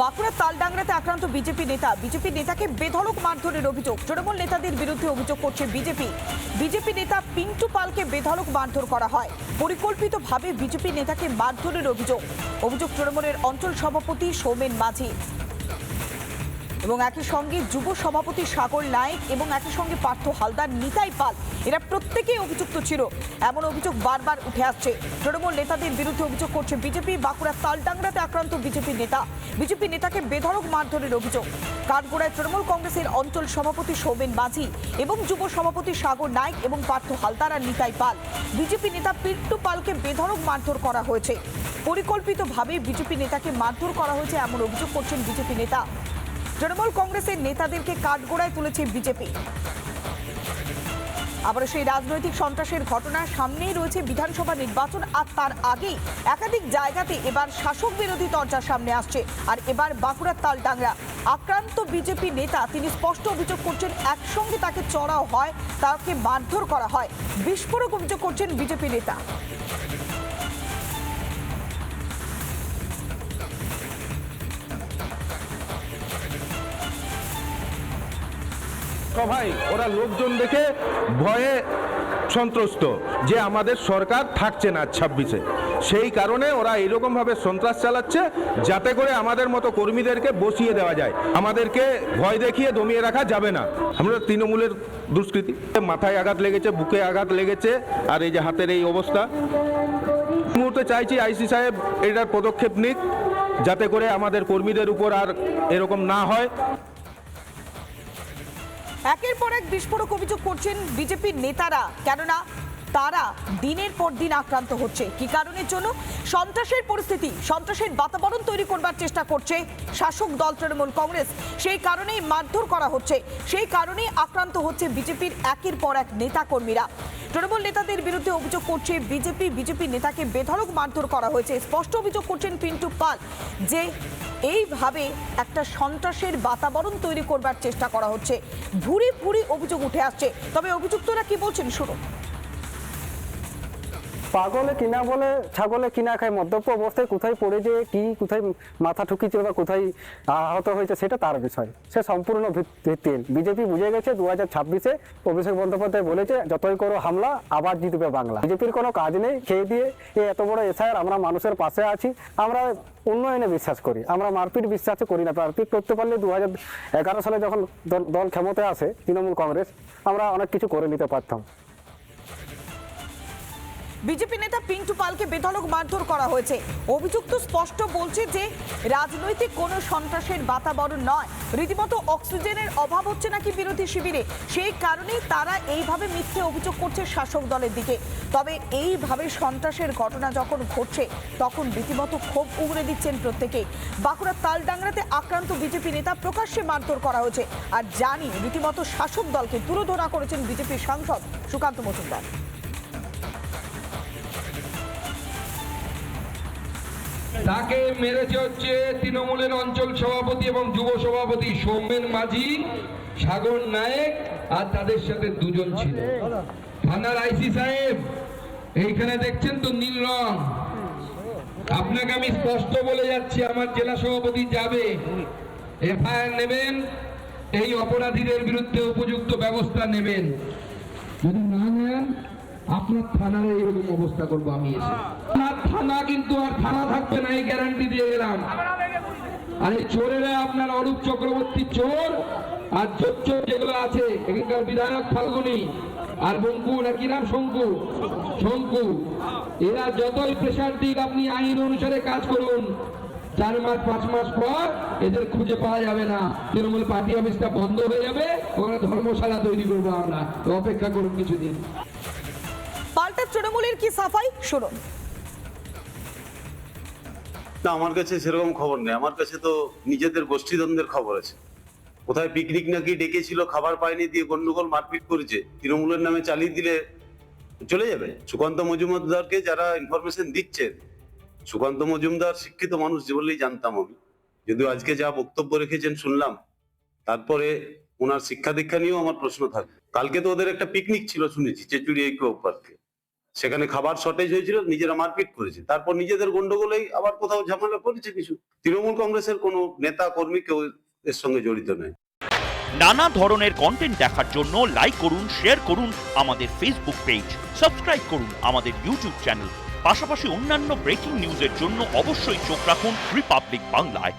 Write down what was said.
বাঁকুড়ার তালডাংরাতে আক্রান্ত বিজেপি নেতা। বিজেপি নেতাকে বেধড়ক মারধরের অভিযোগ। তৃণমূল নেতাদের বিরুদ্ধে অভিযোগ করছে বিজেপি। বিজেপি নেতা পিন্টু পালকে বেধড়ক মারধর করা হয়। পরিকল্পিতভাবে বিজেপি নেতাকে মারধরের অভিযোগ। অভিযোগ তৃণমূলের অঞ্চল সভাপতি সৌমেন মাঝি। এবং একই সঙ্গে যুব সভাপতি সাগর নায়েক এবং একই সঙ্গে পার্থ হালদার, নিতাই পাল। এরা প্রত্যেকেই অভিযুক্ত ছিল। এমন অভিযোগ বারবার উঠে আসছে। তৃণমূল নেতাদের বিরুদ্ধে অভিযোগ করছে বিজেপি। বাঁকুড়ার তালডাংরাতে আক্রান্ত বিজেপি নেতা। বিজেপি নেতাকে বেধড়ক মারধরের অভিযোগ। কাঠগোড়ায় তৃণমূল কংগ্রেসের অঞ্চল সভাপতি সৌমেন মাঝি এবং যুব সভাপতি সাগর নায়েক এবং পার্থ হালদার আর নিতাই পাল। বিজেপি নেতা পিন্টু পালকে বেধড়ক মারধর করা হয়েছে। পরিকল্পিতভাবে বিজেপি নেতাকে মারধর করা হয়েছে এমন অভিযোগ করছেন বিজেপি নেতা। তৃণমূল কংগ্রেসের নেতাদেরকে কাঠগোড়ায় তুলেছে বিজেপি। আবার সেই রাজনৈতিক সন্ত্রাসের ঘটনা সামনেই রয়েছে বিধানসভা নির্বাচন, আর তার আগেই একাধিক জায়গাতে এবার শাসক বিরোধী তর্জা সামনে আসছে। আর এবার বাঁকুড়ার তালডাংরা আক্রান্ত বিজেপি নেতা তিনি স্পষ্ট অভিযোগ করছেন, একসঙ্গে তাকে চড়াও হয়, তাকে মারধর করা হয়। বিস্ফোরক অভিযোগ করছেন বিজেপি নেতা। ভাই ওরা লোকজন দেখে ভয়ে সন্ত্রস্ত যে আমাদের সরকার থাকছে না ছাব্বিশে। সেই কারণে ওরা এরকমভাবে সন্ত্রাস চালাচ্ছে যাতে করে আমাদের মতো কর্মীদেরকে বসিয়ে দেওয়া যায়। আমাদেরকে ভয় দেখিয়ে দমিয়ে রাখা যাবে না। আমরা তৃণমূলের দুষ্কৃতি। মাথায় আঘাত লেগেছে, বুকে আঘাত লেগেছে, আর এই যে হাতের এই অবস্থা। মুহূর্তে চাইছি আইসি সাহেব এটার পদক্ষেপ নিক, যাতে করে আমাদের কর্মীদের উপর আর এরকম না হয়। একের পর এক বিস্ফোরক অভিযোগ করছেন বিজেপির নেতারা। কেননা তারা দিনের পর দিন আক্রান্ত হচ্ছে। কি কারণের জন্য? সন্ত্রাসের পরিস্থিতি, সন্ত্রাসের বাতাবরণ তৈরি করবার চেষ্টা করছে শাসক দল তৃণমূল কংগ্রেস। সেই কারণেই মারধর করা হচ্ছে। সেই কারণেই আক্রান্ত হচ্ছে বিজেপির একের পর এক নেতা কর্মীরা তৃণমূল নেতাদের বিরুদ্ধে অভিযোগ করছে বিজেপি বিজেপি নেতাকে বেধড়ক মারধর করা হয়েছে। স্পষ্ট অভিযোগ করছেন পিন্টু পাল যে এইভাবে একটা সন্ত্রাসের বাতাবরণ তৈরি করবার চেষ্টা করা হচ্ছে। ভুরি ভুরি অভিযোগ উঠে আসছে। তবে অভিযুক্তরা কি বলছেন? শুনুন। পাগলে কিনা বলে, ছাগলে কিনা খায়, মদ্যপ অবস্থায় কোথায় পড়ে যে, কি, কোথায় মাথা ঠুকিয়েছিল বা কোথায় আহত হয়েছে, সেটা তার বিষয়। সে সম্পূর্ণ ভিত- ভিত্তিহীন। বিজেপি বুঝে গেছে দু হাজার ছাব্বিশে অভিষেক বন্দ্যোপাধ্যায় বলেছে, যতই করো হামলা, আবার জিতবে বাংলা। বিজেপির কোনো কাজ নেই, খেয়ে দিয়ে এই এত বড় এসআইআর আমরা মানুষের পাশে আছি, আমরা উন্নয়নে বিশ্বাস করি, আমরা মারপিট বিশ্বাস করি না, মারপিট করতে পারলে দু হাজার এগারো সালে যখন দল ক্ষমতায় আসে, তৃণমূল কংগ্রেস, আমরা অনেক কিছু করে নিতে পারতাম। বিজেপি নেতা পিন্টু পালকে বেধড়ক মারধর করা হয়েছে। অভিযুক্ত স্পষ্ট বলছে যে, রাজনৈতিক কোনো সন্ত্রাসের বাতাবরণ নয়। রীতিমতো অক্সিজেনের অভাব হচ্ছে নাকি বিরোধী শিবিরে। সেই কারণেই তারা এইভাবে মিথ্যে অভিযোগ করছে শাসক দলের দিকে। তবে এইভাবে সন্ত্রাসের ঘটনা যখন ঘটছে, তখন রীতিমতো ক্ষোভ উগড়ে দিচ্ছেন প্রত্যেকেই বাঁকুড়ার তালডাংরাতে আক্রান্ত বিজেপি নেতা প্রকাশ্যে মারধর করা হয়েছে। আর জানি রীতিমতো শাসক দলকে তুলোধনা করেছেন বিজেপির সাংসদ সুকান্ত মজুমদার। তাকে মেরেছে হচ্ছে তৃণমূলের অঞ্চল সভাপতি এবং যুব সভাপতি সৌমেন মাঝি, সাগর নায়েক আর তাদের সাথে দুজন ছিল। থানার আইসি সাহেব, এইখানে দেখছেন তো নীল রং। আপনাকে আমি স্পষ্ট বলে যাচ্ছি, আমার জেলা সভাপতি যাবে। এফআইআর নেবেন, এই অপরাধীদের বিরুদ্ধে উপযুক্ত ব্যবস্থা নেবেন। যদি না নেন আপনার থানার এইরকম অবস্থা করব আমি এসে। আপনার থানা কিন্তু আর থানা থাকবে না, এই গ্যারান্টি দিয়ে গেলাম। আর চোরেরা আপনার অরূপ চক্রবর্তী চোর আর চোর চোর যেগুলো আছে, এখানকার বিধায়ক ফাল্গুনি আর বঙ্কু না কি নাম শঙ্কু? শঙ্কু। এরা যতই প্রেশার দিক, আপনি আইন অনুসারে কাজ করুন। চার মাস, পাঁচ মাস পর এদের খুঁজে পাওয়া যাবে না। তৃণমূল পার্টি অফিসটা বন্ধ হয়ে যাবে, ওখানে ধর্মশালা তৈরি করব আমরা। অপেক্ষা করুন কিছুদিন। পাল্টা তৃণমূলের কি সাফাই? শুনুন। না, আমার কাছে সেরকম খবর নেই। আমার কাছে তো নিজেদের গোষ্ঠীদ্বন্দ্বের খবর আছে। কোথায় পিকনিক নাকি ডেকেছিল, খাবার পায়নি, দিয়ে গন্ডগোল মারপিট করেছে, তৃণমূলের নামে চালিয়ে দিলে চলে যাবে? সুকান্ত মজুমদারকে যারা ইনফরমেশন দিচ্ছেন, সুকান্ত মজুমদার শিক্ষিত মানুষ, যে বলেই জানতাম আমি। যদিও আজকে যা বক্তব্য রেখেছেন, শুনলাম। তারপরে ওনার শিক্ষা দীক্ষা নিয়েও আমার প্রশ্ন থাকে। কালকে তো ওদের একটা পিকনিক ছিল, শুনেছি চেচুড়ি ইকো পার্কে। সেখানে খাবার শর্টেজ হয়েছিল, নিজেরা মারপিট করেছে। তারপর নিজেদের গন্ডগোলেই আবার কোথাও ঝামেলা করেছে কিছু। তৃণমূল কংগ্রেসের কোনো নেতা, কর্মী কেউ এর সঙ্গে জড়িত নয় নানা ধরনের কন্টেন্ট দেখার জন্য লাইক করুন শেয়ার করুন আমাদের ফেসবুক পেজ সাবস্ক্রাইব করুন আমাদের ইউটিউব চ্যানেল পাশাপাশি অন্যান্য ব্রেকিং নিউজের জন্য অবশ্যই চোখ রাখুন রিপাবলিক বাংলায়